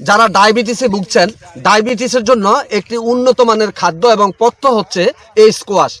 যারা ডায়াবেটিসে ভুগছেন, ডায়াবেটিসের জন্য একটি উন্নত মানের খাদ্য এবং পথ্য হচ্ছে এই স্কোয়াশ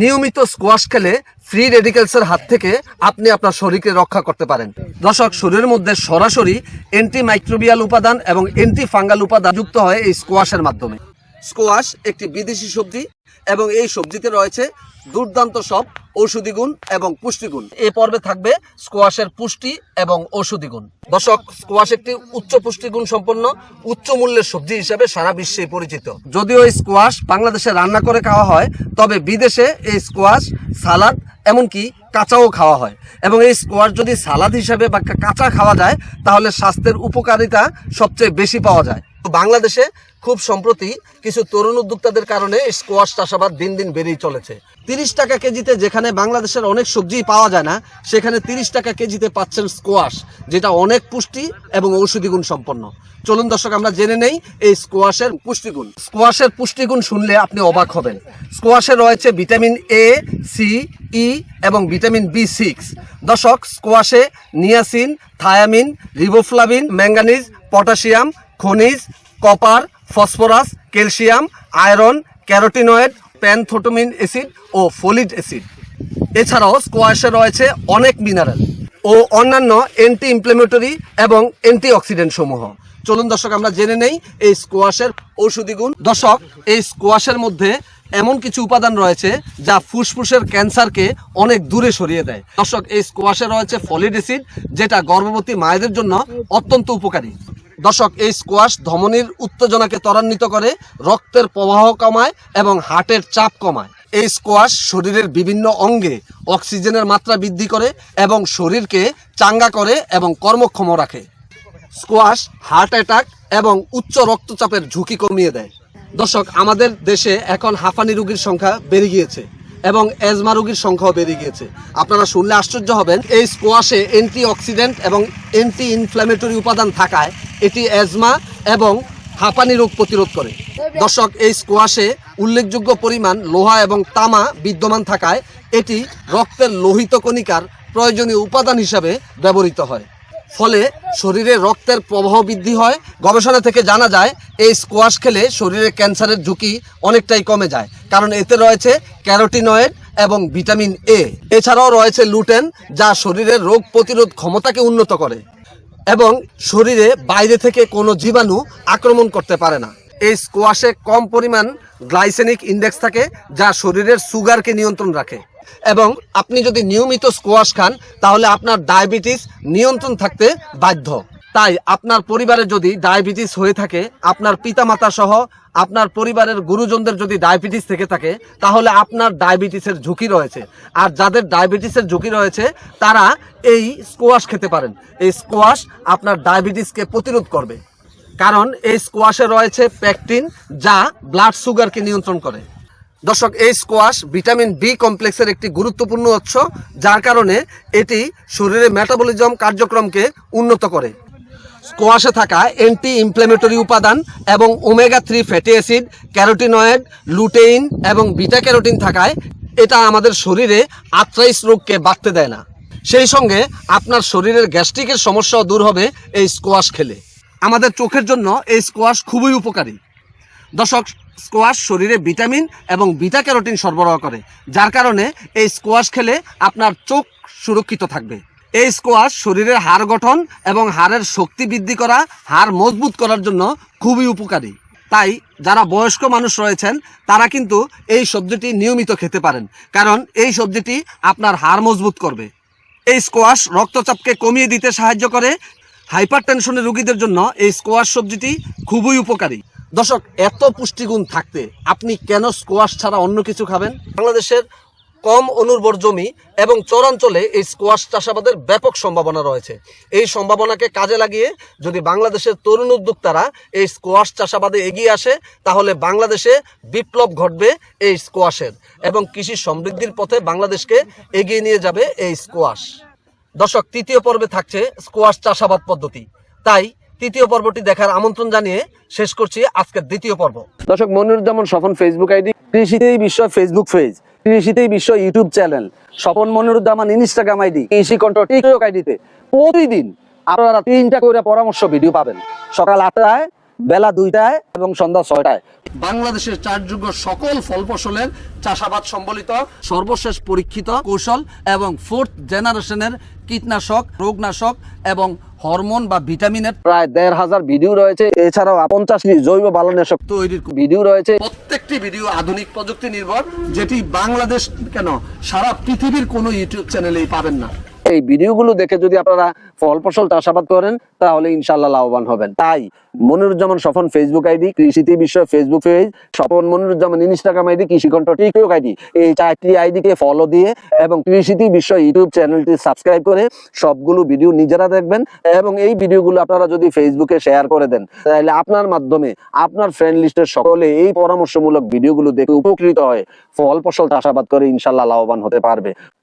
নিয়মিত স্কোয়াশ খেলে ফ্রি রেডিকেলসের হাত থেকে আপনি আপনার শরীরকে রক্ষা করতে পারেন। দর্শক, শরীরের মধ্যে সরাসরি অ্যান্টি মাইক্রোবিয়াল উপাদান এবং অ্যান্টি ফাঙ্গাল উপাদান যুক্ত হয় এই স্কোয়াশের মাধ্যমে। স্কোয়াশ একটি বিদেশি সবজি এবং এই সবজিতে রয়েছে দুর্দান্ত সব ঔষধি গুণ এবং পুষ্টিগুণ এ পর্বে থাকবে স্কোয়াশের পুষ্টি এবং ঔষধি গুণ। দর্শক, স্কোয়াশ একটি উচ্চ পুষ্টিগুণ সম্পন্ন, উচ্চ মূল্যের সবজি হিসেবে সারা বিশ্বে পরিচিত। যদিও এই স্কোয়াশ বাংলাদেশে রান্না করে খাওয়া হয়, তবে বিদেশে এই স্কোয়াশ, সালাদ, এমনকি কাঁচাও খাওয়া হয়। এবং এই স্কোয়াশ যদি সালাদ হিসাবে বা কাঁচা খাওয়া যায়, তাহলে স্বাস্থ্যের উপকারিতা সবচেয়ে বেশি পাওয়া যায়। বাংলাদেশে খুব সম্প্রতি কিছু তরুণ উদ্যোক্তাদের কারণে স্কোয়াশ চাষাবাদ দিন দিন বেড়েই চলেছে। তিরিশ টাকা কেজিতে যেখানে বাংলাদেশের অনেক সবজি পাওয়া যায় না, সেখানে তিরিশ টাকা কেজিতে পাচ্ছেন স্কোয়াশ, যেটা অনেক পুষ্টি এবং ঔষধি গুণ সম্পন্ন। চলুন দর্শক, আমরা জেনে নেই এই স্কোয়াশের পুষ্টিগুণ। স্কোয়াশের পুষ্টিগুণ শুনলে আপনি অবাক হবেন। স্কোয়াশে রয়েছে ভিটামিন এ সি ই এবং ভিটামিন বি সিক্স দর্শক, স্কোয়াশে niacin, thiamine, riboflavin, manganese, potassium, খনিজ, copper phosphorus, calcium, iron, carotenoid, pantothenic acid ও ফোলিড অ্যাসিড। এছাড়াও স্কোয়াশে রয়েছে অনেক মিনারেল ও অন্যান্য অ্যান্টি ইমপ্লেমেটরি এবং অ্যান্টি অক্সিডেন্ট সমূহ চলুন দর্শক, আমরা জেনে নেই এই স্কোয়াশের ঔষধি গুণ দর্শক, এই স্কোয়াশের মধ্যে এমন কিছু উপাদান রয়েছে যা ফুসফুসের ক্যান্সারকে অনেক দূরে সরিয়ে দেয়। দর্শক, এই স্কোয়াশে রয়েছে ফলিড অ্যাসিড, যেটা গর্ভবতী মায়েদের জন্য অত্যন্ত উপকারী। দর্শক, এই স্কোয়াশ ধমনীর উত্তেজনাকে ত্বরান্বিত করে, রক্তের প্রবাহ কমায় এবং হার্টের চাপ কমায়। এই স্কোয়াশ শরীরের বিভিন্ন অঙ্গে অক্সিজেনের মাত্রা বৃদ্ধি করে এবং শরীরকে চাঙ্গা করে এবং কর্মক্ষম রাখে। স্কোয়াশ হার্ট অ্যাটাক এবং উচ্চ রক্তচাপের ঝুঁকি কমিয়ে দেয়। দর্শক, আমাদের দেশে এখন হাঁফানি রোগীর সংখ্যা বেড়ে গিয়েছে এবং অ্যাজমা রোগীর সংখ্যাও বেড়ে গিয়েছে। আপনারা শুনলে আশ্চর্য হবেন, এই স্কোয়াশে অ্যান্টি অক্সিডেন্ট এবং অ্যান্টি ইনফ্ল্যামেটরি উপাদান থাকায় এটি অ্যাজমা এবং হাঁপানি রোগ প্রতিরোধ করে। দর্শক, এই স্কোয়াশে উল্লেখযোগ্য পরিমাণ লোহা এবং তামা বিদ্যমান থাকায় এটি রক্তের লোহিত কণিকার প্রয়োজনীয় উপাদান হিসাবে ব্যবহৃত হয়। ফলে শরীরে রক্তের প্রবাহ বৃদ্ধি হয়। গবেষণা থেকে জানা যায়, এই স্কোয়াশ খেলে শরীরে ক্যান্সারের ঝুঁকি অনেকটাই কমে যায়। কারণ এতে রয়েছে ক্যারোটিনয়েড এবং ভিটামিন এ এছাড়াও রয়েছে লুটেন, যা শরীরের রোগ প্রতিরোধ ক্ষমতাকে উন্নত করে। এবং শরীরে বাইরে থেকে কোনো জীবাণু আক্রমণ করতে পারে না। এই স্কোয়াশে কম পরিমাণ গ্লাইসেনিক ইন্ডেক্স থাকে যা শরীরের সুগারকে নিয়ন্ত্রণ রাখে। এবং আপনি যদি নিয়মিত স্কোয়াশ খান, তাহলে আপনার ডায়াবেটিস নিয়ন্ত্রণ থাকতে বাধ্য। তাই আপনার পরিবারে যদি ডায়াবেটিস হয়ে থাকে, আপনার পিতামাতা সহ আপনার পরিবারের গুরুজনদের যদি ডায়াবেটিস থেকে থাকে, তাহলে আপনার ডায়াবেটিসের ঝুঁকি রয়েছে। আর যাদের ডায়াবেটিসের ঝুঁকি রয়েছে, তারা এই স্কোয়াশ খেতে পারেন। এই স্কোয়াশ আপনার ডায়াবেটিসকে প্রতিরোধ করবে। কারণ এই স্কোয়াশে রয়েছে প্যাকটিন যা ব্লাড সুগারকে নিয়ন্ত্রণ করে। দর্শক, এই স্কোয়াশ ভিটামিন বি কমপ্লেক্সের একটি গুরুত্বপূর্ণ উৎস, যার কারণে এটি শরীরে মেটাবলিজম কার্যক্রমকে উন্নত করে। স্কোয়াশে থাকা অ্যান্টি ইমপ্লেমেটরি উপাদান এবং omega three fatty acid carotenoid lutein এবং বিটা ক্যারোটিন থাকায় এটা আমাদের শরীরে আর্থ্রাইস রোগকে বাড়তে দেয় না। সেই সঙ্গে আপনার শরীরের গ্যাস্ট্রিকের সমস্যাও দূর হবে এই স্কোয়াশ খেলে। আমাদের চোখের জন্য এই স্কোয়াশ খুবই উপকারী। দর্শক স্কোয়াশ শরীরে ভিটামিন এবং বিটা ক্যারোটিন সরবরাহ করে। যার কারণে এই স্কোয়াশ খেলে আপনার চোখ সুরক্ষিত থাকবে। এই স্কোয়াশ শরীরের হাড় গঠন এবং হাড়ের শক্তি বৃদ্ধি করা, হাড় মজবুত করার জন্য খুবই উপকারী। তাই যারা বয়স্ক মানুষ রয়েছেন, তারা কিন্তু এই সবজিটি নিয়মিত খেতে পারেন, কারণ এই সবজিটি আপনার হাড় মজবুত করবে। এই স্কোয়াশ রক্তচাপকে কমিয়ে দিতে সাহায্য করে হাইপার টেনশনের রোগীদের জন্য এই স্কোয়াশ সবজিটি খুবই উপকারী। দর্শক, এত পুষ্টিগুণ থাকতে আপনি কেন স্কোয়াশ ছাড়া অন্য কিছু খাবেন? বাংলাদেশের কম অনুর্বর জমি এবং চরাঞ্চলে এই স্কোয়াশ চাষাবাদের ব্যাপক সম্ভাবনা রয়েছে। এই সম্ভাবনাকে কাজে লাগিয়ে যদি বাংলাদেশের তরুণ উদ্যোক্তারা এই স্কোয়াশ চাষাবাদে এগিয়ে আসে, তাহলে বাংলাদেশে বিপ্লব ঘটবে এই স্কোয়াশের এবং কৃষি সমৃদ্ধির পথে বাংলাদেশকে এগিয়ে নিয়ে যাবে এই স্কোয়াশ দর্শক, তৃতীয় পর্বে থাকছে স্কোয়াশ চাষাবাদ পদ্ধতি। তাই তৃতীয় পর্বটি দেখার আমন্ত্রণ জানিয়ে শেষ করছি আজকের দ্বিতীয় পর্ব। দর্শক, মনিরুজ্জামান স্বপন ফেসবুক আইডি কৃষিতেই বিশ্ব ফেসবুক পেজ কৃষিতেই বিশ্ব YouTube channel. Swapan Moniruzzaman Instagram ID কৃষি কণ্ঠ টিকটক আইডিতে প্রতিদিন আপনারা তিনটা করে পরামর্শ ভিডিও পাবেন। সকাল আটটায় বেলা দুইটায় এবং সন্ধ্যা ছয়টায়। বাংলাদেশের চাষযোগ্য সকল ফল ফসলের চাষাবাদ সম্বলিত সর্বশেষ পরীক্ষিত কৌশল এবং ফোর্থ জেনারেশনের কীটনাশক, রোগনাশক এবং হরমোন বা ভিটামিনের প্রায় দেড় হাজার ভিডিও রয়েছে। এছাড়াও পঞ্চাশটি জৈব বালানাশক তৈরির ভিডিও রয়েছে। প্রত্যেকটি ভিডিও আধুনিক প্রযুক্তি নির্ভর যেটি বাংলাদেশ কেন সারা পৃথিবীর কোনো ইউটিউব চ্যানেলেই পাবেন না। এই ভিডিওগুলো দেখে যদি আপনারা ফল ফসল চাষাবাদ করেন, তাহলে ইনশাল্লাহ লাভবান হবেন। তাই মনিরুজ্জামান স্বপন ফেসবুক আইডি কৃষিতে বিষয় Facebook page Swapan Moniruzzaman Instagram ID কৃষিকণ্ঠ TikTok ID এই চারটি আইডিকে ফলো দিয়ে এবং কৃষিতে বিষয় ইউটিউব চ্যানেলটি সাবস্ক্রাইব করে সবগুলো ভিডিও নিজেরা দেখবেন এবং এই ভিডিওগুলো আপনারা যদি ফেসবুকে শেয়ার করে দেন, তাহলে আপনার মাধ্যমে আপনার ফ্রেন্ড লিস্টের সকলে এই পরামর্শমূলক ভিডিওগুলো দেখে উপকৃত হয় ফল ফসল চাষাবাদ করে ইনশাল্লাহ লাভবান হতে পারবে।